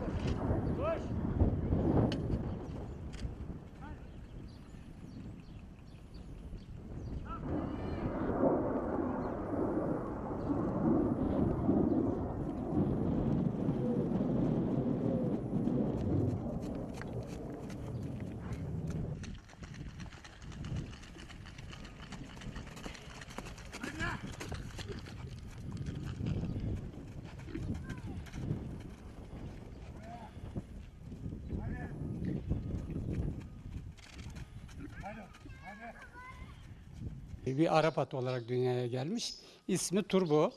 Дождь! Bir Arap atı olarak dünyaya gelmiş. İsmi Turbo.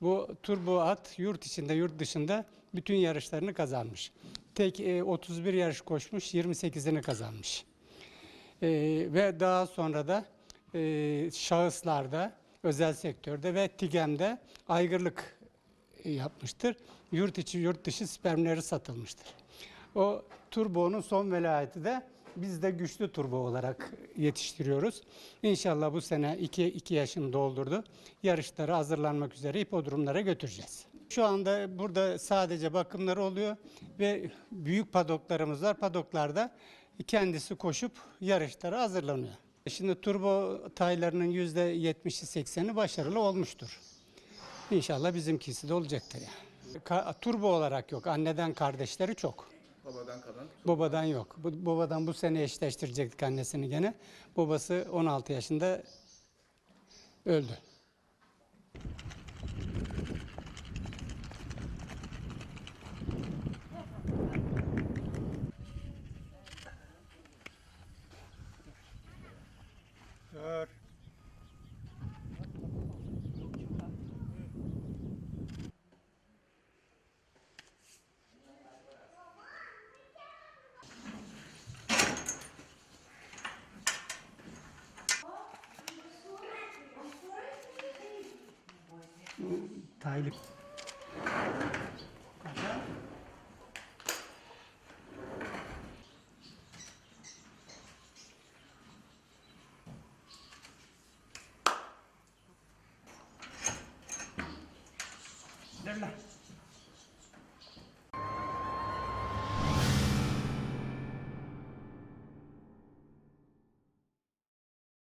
Bu Turbo at yurt içinde yurt dışında bütün yarışlarını kazanmış. Tek e, 31 yarış koşmuş, 28'ini kazanmış. E, ve daha sonra da e, şahıslarda, özel sektörde ve TİGEM'de aygırlık e, yapmıştır. Yurt içi, yurt dışı spermleri satılmıştır. O Turbo'nun son velayeti de biz de güçlü turbo olarak yetiştiriyoruz. İnşallah bu sene 2, 2 yaşını doldurdu. Yarışlara hazırlanmak üzere hipodromlara götüreceğiz. Şu anda burada sadece bakımları oluyor ve büyük padoklarımız var. Padoklarda kendisi koşup yarışlara hazırlanıyor. Şimdi turbo taylarının %70'i 80'i başarılı olmuştur. İnşallah bizimkisi de olacaktır yani. Ka- turbo olarak yok. Anneden kardeşleri çok. Babadan kalan. Babadan yok. Bu, babadan bu sene eşleştirecektik annesini gene. Babası 16 yaşında öldü. Dur. Taylık. Gel lan.